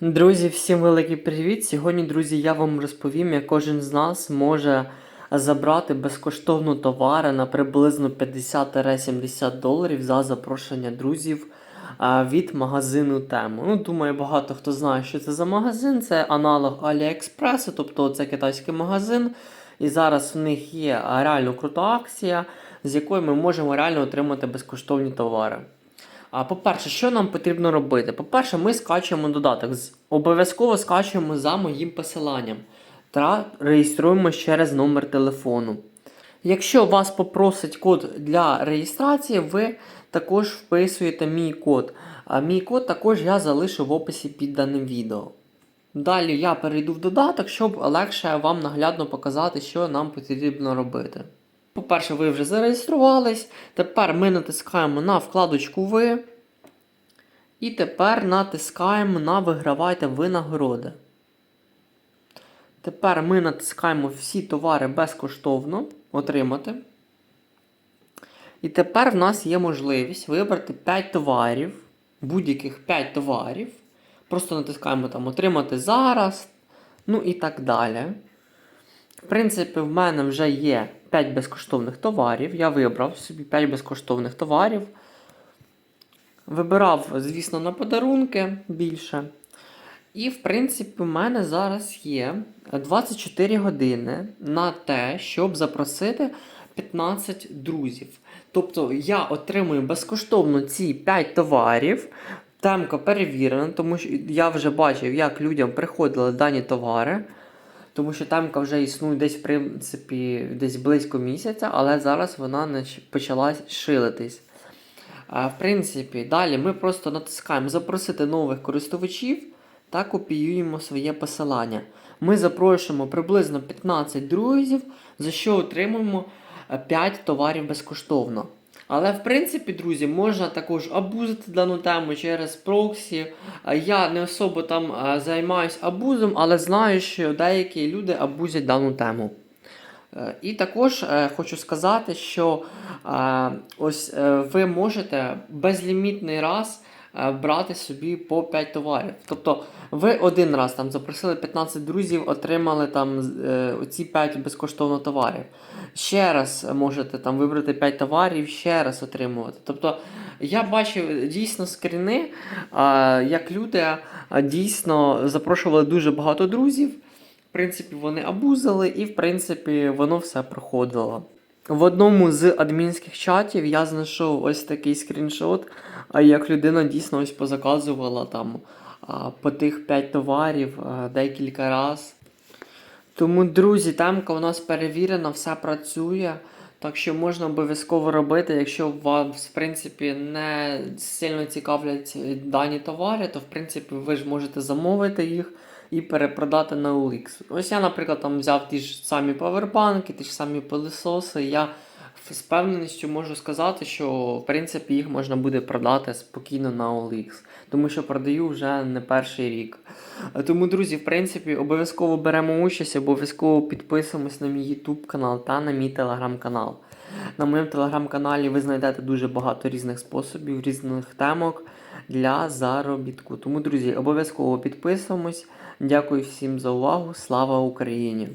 Друзі, всім великий привіт! Сьогодні, друзі, я вам розповім, як кожен з нас може забрати безкоштовно товари на приблизно 50-70 доларів за запрошення друзів від магазину Тему. Ну, думаю, багато хто знає, що це за магазин. Це аналог AliExpress, тобто це китайський магазин. І зараз в них є реально крута акція, з якою ми можемо реально отримати безкоштовні товари. А по-перше, що нам потрібно робити? По-перше, ми скачуємо додаток. Обов'язково скачуємо за моїм посиланням та реєструємо через номер телефону. Якщо вас попросить код для реєстрації, ви також вписуєте мій код. А мій код також я залишу в описі під даним відео. Далі я перейду в додаток, щоб легше вам наглядно показати, що нам потрібно робити. По-перше, ви вже зареєструвались. Тепер ми натискаємо на вкладочку Ви. І тепер натискаємо на Вигравайте винагороди. Тепер ми натискаємо всі товари безкоштовно отримати. І тепер в нас є можливість вибрати 5 товарів, будь-яких 5 товарів. Просто натискаємо там Отримати зараз. Ну і так далі. В принципі, в мене вже є 5 безкоштовних товарів. Я вибрав собі 5 безкоштовних товарів. Вибирав, звісно, на подарунки більше. І, в принципі, в мене зараз є 24 години на те, щоб запросити 15 друзів. Тобто я отримую безкоштовно ці 5 товарів. Темка перевірена, тому що я вже бачив, як людям приходили дані товари. Тому що темка вже існує десь, в принципі, десь близько місяця, але зараз вона почала шилитись. В принципі, далі ми просто натискаємо запросити нових користувачів та копіюємо своє посилання. Ми запрошуємо приблизно 15 друзів, за що отримуємо е, 5 товарів безкоштовно. Але в принципі, друзі, можна також абузити дану тему через проксі. Я не особо там займаюсь абузом, але знаю, що деякі люди абузять дану тему. Е, І також е, хочу сказати, що ось е, ви можете безлімітний раз брати собі по 5 товарів. Тобто ви один раз там запросили 15 друзів, отримали там оці 5 безкоштовно товарів. Ще раз можете там вибрати 5 товарів, ще раз отримувати. Тобто я бачив дійсно скріни, е, як люди е, дійсно запрошували дуже багато друзів. В принципі, вони абузили, і в принципі воно все проходило. В одному з адмінських чатів я знайшов ось такий скріншот, а як людина дійсно ось позаказувала там по тих 5 товарів декілька раз. Тому, друзі, темка у нас перевірена, все працює. Так що можна обов'язково робити, якщо вам в принципі, не сильно цікавлять дані товари, то в принципі ви ж можете замовити їх і перепродати на OLX. Ось я, наприклад, там взяв ті ж самі павербанки, ті ж самі пилисоси. Я з певненістю можу сказати, що в принципі їх можна буде продати спокійно на OLX, тому що продаю вже не перший рік. Тому, друзі, в принципі, обов'язково беремо участь, обов'язково підписуємось на мій YouTube канал та на мій телеграм-канал. На моєму телеграм-каналі ви знайдете дуже багато різних способів, різних темок для заробітку. Тому, друзі, обов'язково підписуємось. Дякую всім за увагу. Слава Україні!